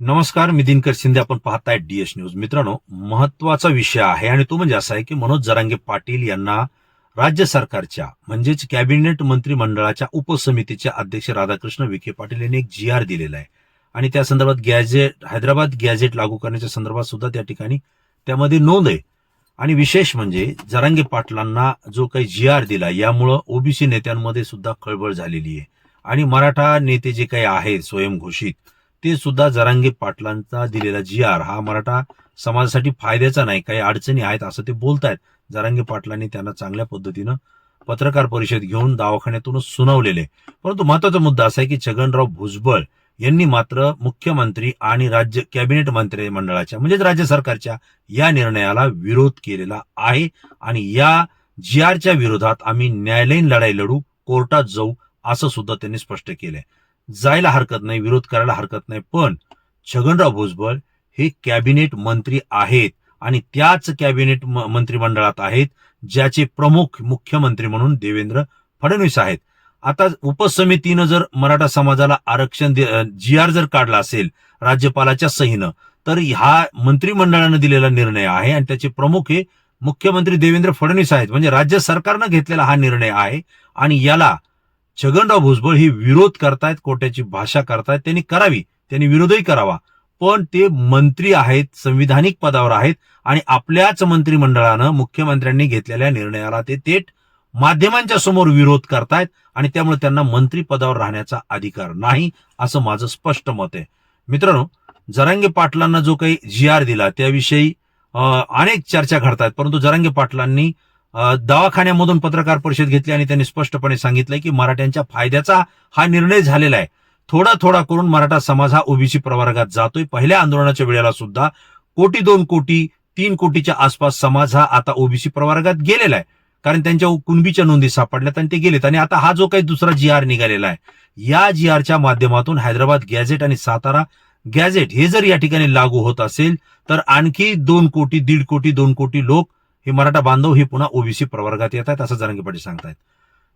नमस्कार मी दिनकर शिंदे. आपण पाहताय डीएस न्यूज मित्रांनो महत्त्वाचा विषय आहे आणि तो म्हणजे असा आहे की मनोज जरांगे पाटील यांना राज्य सरकारच्या म्हणजेच कॅबिनेट मंत्रिमंडळाच्या उपसमितीचे अध्यक्ष राधाकृष्ण विखे पाटील यांनी एक जी आर दिलेला आहे. आणि त्या संदर्भात गॅझेट हैदराबाद गॅझेट लागू करण्याच्या संदर्भात सुद्धा त्या ठिकाणी त्यामध्ये नोंद आहे. आणि विशेष म्हणजे जरांगे पाटलांना जो काही जी आर दिला यामुळं ओबीसी नेत्यांमध्ये सुद्धा खळबळ झालेली आहे. आणि मराठा नेते जे काही आहेत स्वयंघोषित ते सुद्धा जरांगे पाटलांचा दिलेला जी आर हा मराठा समाजासाठी फायद्याचा नाही काही अडचणी आहेत असं ते बोलतायत. जरांगे पाटलांनी त्यांना चांगल्या पद्धतीनं पत्रकार परिषद घेऊन दवाखान्यातूनच सुनावलेले. परंतु महत्त्वाचा मुद्दा असा आहे की छगनराव भुजबळ यांनी मात्र मुख्यमंत्री आणि राज्य कॅबिनेट मंत्री मंडळाच्या म्हणजेच राज्य सरकारच्या या निर्णयाला विरोध केलेला आहे आणि या जी आरच्या विरोधात आम्ही न्यायालयीन लढाई लढू कोर्टात जाऊ असं सुद्धा त्यांनी स्पष्ट केलंय. जायला हरकत नाही विरोध करायला हरकत नाही. पण छगनराव भुजबळ हे कॅबिनेट मंत्री आहेत आणि त्याच कॅबिनेट म- मंत्रिमंडळात आहेत ज्याचे प्रमुख मुख्यमंत्री म्हणून देवेंद्र फडणवीस आहेत. आता उपसमितीनं जर मराठा समाजाला आरक्षण जी आर जर काढला असेल राज्यपालाच्या सहीनं तर ह्या मंत्रिमंडळानं दिलेला निर्णय आहे आणि त्याचे प्रमुख हे मुख्यमंत्री देवेंद्र फडणवीस आहेत. म्हणजे राज्य सरकारनं घेतलेला हा निर्णय आहे आणि याला छगनराव भुजबळ ही विरोध करतायत कोट्याची भाषा करतायत त्यांनी करावी त्यांनी विरोधही करावा. पण ते मंत्री आहेत संविधानिक पदावर आहेत आणि आपल्याच मंत्रिमंडळानं मुख्यमंत्र्यांनी घेतलेल्या निर्णयाला ते थेट माध्यमांच्या समोर विरोध करतायत आणि त्यामुळे त्यांना मंत्री पदावर राहण्याचा अधिकार नाही असं माझं स्पष्ट मत आहे. मित्रांनो जरांगे पाटलांना जो काही जी आर दिला त्याविषयी अनेक चर्चा घडतात परंतु जरांगे पाटलांनी दवाखान्यामधून पत्रकार परिषद घेतली आणि त्यांनी स्पष्टपणे सांगितलंय की मराठ्यांच्या फायद्याचा हा निर्णय झालेला आहे. थोडा थोडा करून मराठा समाज हा ओबीसी प्रवर्गात जातोय. पहिल्या आंदोलनाच्या वेळेला सुद्धा कोटी दोन कोटी तीन कोटीच्या आसपास समाज हा आता ओबीसी प्रवर्गात गेलेला आहे. कारण त्यांच्या कुणबीच्या नोंदी सापडल्यात आणि ते गेलेत. आणि आता हा जो काही दुसरा जी आर निघालेला आहे या जी आरच्या माध्यमातून हैदराबाद गॅझेट आणि सातारा गॅझेट हे जर या ठिकाणी लागू होत असेल तर आणखी दोन कोटी दीड कोटी दोन कोटी लोक हे मराठा बांधव हे पुन्हा ओबीसी प्रवर्गात येत आहेत असं जरांगे पाटील सांगतायत.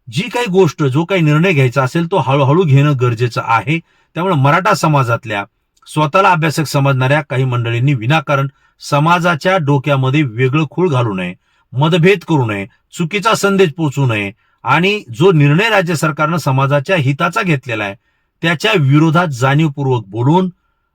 जी काही गोष्ट जो काही निर्णय घ्यायचा असेल तो हळूहळू घेणं गरजेचं आहे. त्यामुळे मराठा समाजातल्या स्वतःला अभ्यासक समजणाऱ्या काही मंडळींनी विनाकारण समाजाच्या डोक्यामध्ये वेगळं खूळ घालू नये मतभेद करू नये चुकीचा संदेश पोचू नये आणि जो निर्णय राज्य सरकारनं समाजाच्या हिताचा घेतलेला आहे त्याच्या विरोधात जाणीवपूर्वक बोलून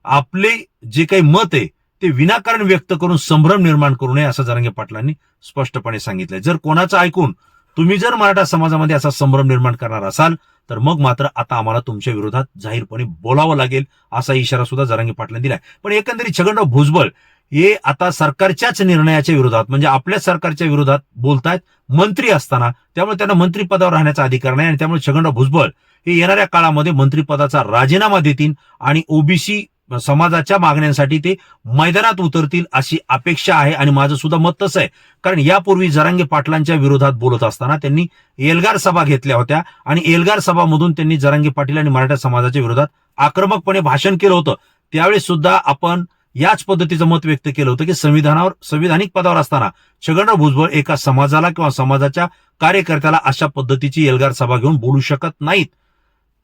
आपले जे काही मत आहे ते विनाकारण व्यक्त करून संभ्रम निर्माण करू नये असं जरांगे पाटलांनी स्पष्टपणे सांगितलंय. जर कोणाचं ऐकून तुम्ही जर मराठा समाजामध्ये असा संभ्रम निर्माण करणार असाल तर मग मात्र आता आम्हाला तुमच्या विरोधात जाहीरपणे बोलावं लागेल असा इशारा सुद्धा जरांगे पाटलांनी दिलाय. पण एकंदरीत छगनराव भुजबळ हे आता सरकारच्याच निर्णयाच्या विरोधात म्हणजे आपल्या सरकारच्या विरोधात बोलतायत मंत्री असताना त्यामुळे त्यांना मंत्रीपदावर राहण्याचा अधिकार नाही आणि त्यामुळे छगनराव भुजबळ हे येणाऱ्या काळामध्ये मंत्रिपदाचा राजीनामा देतील आणि ओबीसी समाजाच्या मागण्यांसाठी ते मैदानात उतरतील अशी अपेक्षा आहे आणि माझं सुद्धा मत तसं आहे. कारण यापूर्वी जरांगे पाटलांच्या विरोधात बोलत असताना त्यांनी एल्गार सभा घेतल्या होत्या आणि एल्गार सभामधून त्यांनी जरांगे पाटील आणि मराठा समाजाच्या विरोधात आक्रमकपणे भाषण केलं होतं. त्यावेळी सुद्धा आपण याच पद्धतीचं मत व्यक्त केलं होतं की संविधानावर संविधानिक पदावर असताना छगनराव भुजबळ एका समाजाला किंवा समाजाच्या कार्यकर्त्याला अशा पद्धतीची एल्गार सभा घेऊन बोलू शकत नाहीत.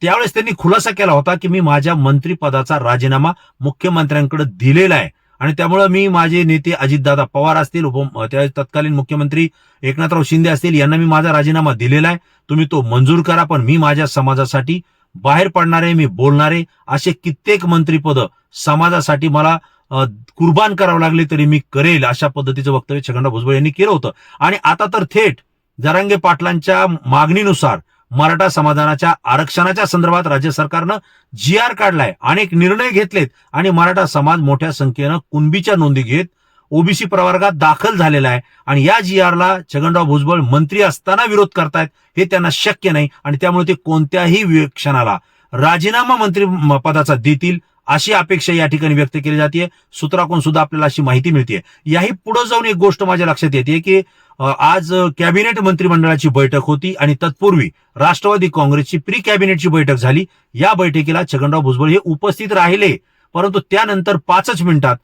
त्यावेळेस त्यांनी खुलासा केला होता की मी माझ्या मंत्रिपदाचा राजीनामा मुख्यमंत्र्यांकडे दिलेला आहे. आणि त्यामुळे मी माझे नेते अजितदादा पवार असतील उप तत्कालीन मुख्यमंत्री एकनाथराव शिंदे असतील यांना मी माझा राजीनामा दिलेला आहे. तुम्ही तो मंजूर करा पण मी माझ्या समाजासाठी बाहेर पडणारे मी बोलणारे असे कित्येक मंत्रीपद समाजासाठी मला कुर्बान करावं लागले तरी मी करेल अशा पद्धतीचं वक्तव्य छगनराव भुजबळ यांनी केलं होतं. आणि आता तर थेट जरांगे पाटलांच्या मागणीनुसार मराठा समाजाच्या आरक्षणाच्या संदर्भात राज्य सरकारनं जी आर काढलाय अनेक निर्णय घेतलेत आणि मराठा समाज मोठ्या संख्येनं कुणबीच्या नोंदी घेत ओबीसी प्रवर्गात दाखल झालेला आहे. आणि या जी आरला छगनराव भुजबळ मंत्री असताना विरोध करतायत हे त्यांना शक्य नाही आणि त्यामुळे ते कोणत्याही वे- क्षणाला राजीनामा मंत्री पदाचा देतील अशी अपेक्षा या ठिकाणी व्यक्त केली जाते सूत्राकडून सुद्धा आपल्याला अशी माहिती मिळते याही पुढे जाऊन एक गोष्ट माझ्या लक्षात येते की आज कॅबिनेट मंत्रिमंडळाची बैठक होती आणि तत्पूर्वी राष्ट्रवादी काँग्रेसची प्री कॅबिनेटची बैठक झाली. या बैठकीला छगनराव भुजबळ हे उपस्थित राहिले. परंतु त्यानंतर पाचच मिनिटात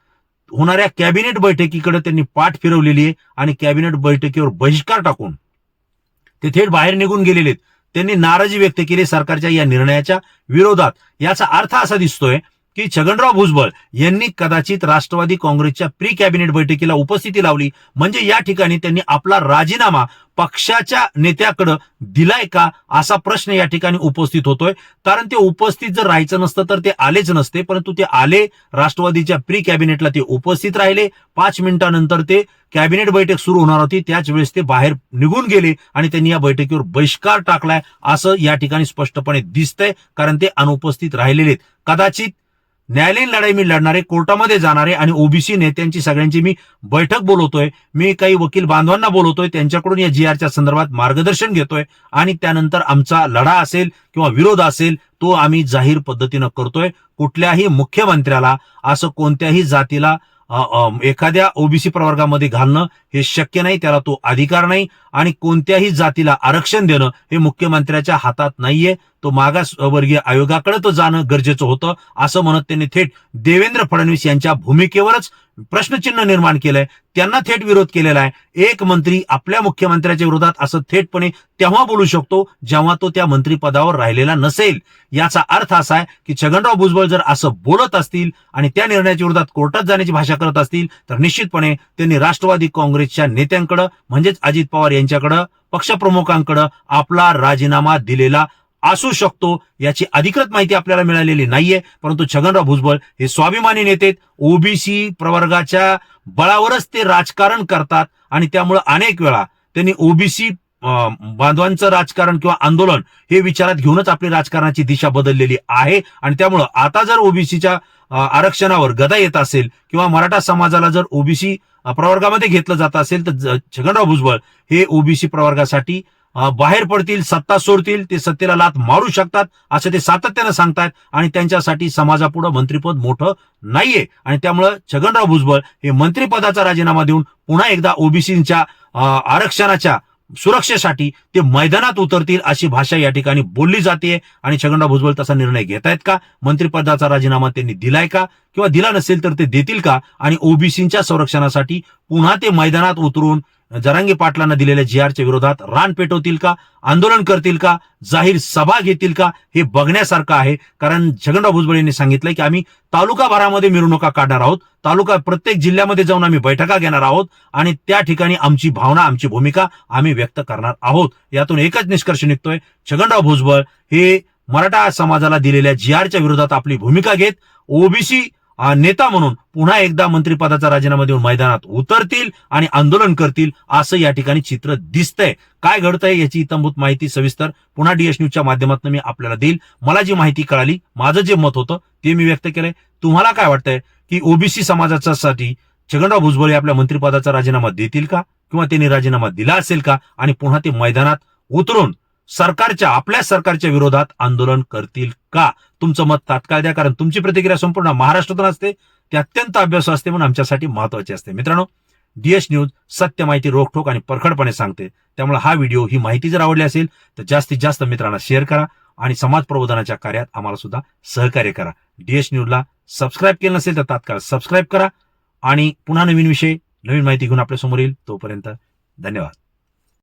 होणाऱ्या कॅबिनेट बैठकीकडे त्यांनी पाठ फिरवलेली आहे आणि कॅबिनेट बैठकीवर बहिष्कार टाकून ते थेट बाहेर निघून गेलेले आहेत. त्यांनी नाराजी व्यक्त केली सरकारच्या या निर्णयाच्या विरोधात. याचा अर्थ असा दिसतोय की छगनराव भुजबळ यांनी कदाचित राष्ट्रवादी काँग्रेसच्या प्री कॅबिनेट बैठकीला उपस्थिती लावली. म्हणजे या ठिकाणी त्यांनी आपला राजीनामा पक्षाच्या नेत्याकडं दिलाय का असा प्रश्न या ठिकाणी उपस्थित होतोय. कारण ते उपस्थित जर राहायचं नसतं तर ते आलेच नसते. परंतु ते आले राष्ट्रवादीच्या प्री कॅबिनेटला ते उपस्थित राहिले. पाच मिनिटानंतर ते कॅबिनेट बैठक सुरू होणार होती. त्याच वेळेस ते बाहेर निघून गेले आणि त्यांनी या बैठकीवर बहिष्कार टाकलाय असं या ठिकाणी स्पष्टपणे दिसतंय. कारण ते अनुपस्थित राहिलेले आहेत कदाचित न्यायालयीन लढाई मी लढणारे कोर्टामध्ये जाणारे आणि ओबीसी नेत्यांची सगळ्यांची मी बैठक बोलवतोय. मी काही वकील बांधवांना बोलवतोय. त्यांच्याकडून या जी आरच्या संदर्भात मार्गदर्शन घेतोय आणि त्यानंतर आमचा लढा असेल किंवा विरोध असेल तो आम्ही जाहीर पद्धतीनं करतोय. कुठल्याही मुख्यमंत्र्याला असं कोणत्याही जातीला एखाद्या ओबीसी प्रवर्गामध्ये घालणं हे शक्य नाही. त्याला तो अधिकार नाही. आणि कोणत्याही जातीला आरक्षण देणं हे मुख्यमंत्र्याच्या हातात नाहीये. तो मागासवर्गीय आयोगाकडे तो जाणं गरजेचं होतं. असं म्हणत त्यांनी थेट देवेंद्र फडणवीस यांच्या भूमिकेवरच प्रश्नचिन्ह निर्माण केलंय. त्यांना थेट विरोध केलेला आहे. एक मंत्री आपल्या मुख्यमंत्र्याच्या विरोधात असं थेटपणे तेव्हा बोलू शकतो जेव्हा तो त्या मंत्रीपदावर राहिलेला नसेल. याचा अर्थ असा आहे की छगनराव भुजबळ जर असं बोलत असतील आणि त्या निर्णयाच्या विरोधात कोर्टात जाण्याची भाषा करत असतील तर निश्चितपणे त्यांनी राष्ट्रवादी काँग्रेसच्या नेत्यांकडे म्हणजेच अजित पवार यांच्याकडं पक्षप्रमुखांकडे आपला राजीनामा दिलेला असू शकतो याची अधिकृत माहिती आपल्याला मिळालेली नाहीये. परंतु छगनराव भुजबळ हे स्वाभिमानी नेते ओबीसी प्रवर्गाच्या बळावरच ते राजकारण करतात आणि त्यामुळे अनेक वेळा त्यांनी ओबीसी बांधवांचं राजकारण किंवा आंदोलन हे विचारात घेऊनच आपली राजकारणाची दिशा बदललेली आहे. आणि त्यामुळं आता जर ओबीसीच्या आरक्षणावर गदा येत असेल किंवा मराठा समाजाला जर ओबीसी प्रवर्गामध्ये घेतलं जात असेल तर छगनराव भुजबळ हे ओबीसी प्रवर्गासाठी बाहेर पडतील सत्ता सोडतील ते सत्तेला लात मारू शकतात असं ते सातत्यानं सांगतात आणि त्यांच्यासाठी समाजापुढं मंत्रीपद मोठं नाहीये. आणि त्यामुळं छगनराव भुजबळ हे मंत्रीपदाचा राजीनामा देऊन पुन्हा एकदा ओबीसीच्या आरक्षणाच्या सुरक्षेसाठी ते मैदानात उतरतील अशी भाषा या ठिकाणी बोलली जाते. आणि छगनराव भुजबळ तसा निर्णय घेत आहेत का? मंत्रिपदाचा राजीनामा त्यांनी दिलाय का? किंवा दिला नसेल तर ते देतील का? आणि ओबीसीच्या संरक्षणासाठी पुन्हा ते मैदानात उतरून जरांगे पाटलांना दिलेल्या जी आरच्या विरोधात रान पेटवतील का? आंदोलन करतील का? जाहीर सभा घेतील का? हे बघण्यासारखं आहे. कारण छगनराव भुजबळ यांनी सांगितलं की आम्ही तालुका भरामध्ये मिरवणुका काढणार आहोत. तालुका प्रत्येक जिल्ह्यामध्ये जाऊन आम्ही बैठका घेणार आहोत. आणि त्या ठिकाणी आमची भावना आमची भूमिका आम्ही व्यक्त करणार आहोत. यातून एकच निष्कर्ष निघतोय. छगनराव भुजबळ हे मराठा समाजाला दिलेल्या जी आरच्या विरोधात आपली भूमिका घेत ओबीसी नेता म्हणून पुन्हा एकदा मंत्रिपदाचा राजीनामा देऊन मैदानात उतरतील आणि आंदोलन करतील असं या ठिकाणी चित्र दिसतंय. काय घडतंय याची इतंभूत माहिती सविस्तर पुन्हा डीएस न्यूजच्या माध्यमातून मी आपल्याला देईल. मला जी माहिती कळाली माझं जे मत होतं ते मी व्यक्त केलंय. तुम्हाला काय वाटतंय की ओबीसी समाजासाठी छगनराव भुजबळ हे आपल्या मंत्रिपदाचा राजीनामा देतील का? किंवा त्यांनी राजीनामा दिला असेल का? आणि पुन्हा ते मैदानात उतरून सरकारच्या आपल्या सरकारच्या विरोधात आंदोलन करतील का? तुमचं मत तात्काळ द्या कारण तुमची प्रतिक्रिया संपूर्ण महाराष्ट्रातून असते. ती अत्यंत अभ्यास असते म्हणून आमच्यासाठी महत्वाची असते. मित्रांनो डीएस न्यूज सत्य माहिती रोखठोक आणि परखडपणे सांगते. त्यामुळे हा व्हिडिओ ही माहिती जर आवडली असेल तर जास्तीत जास्त मित्रांना शेअर करा आणि समाज प्रबोधनाच्या कार्यात आम्हाला सुद्धा सहकार्य करा. डीएस न्यूजला सबस्क्राईब केलं नसेल तर तात्काळ सबस्क्राईब करा. आणि पुन्हा नवीन विषय नवीन माहिती घेऊन आपल्यासमोर येईल. तोपर्यंत धन्यवाद.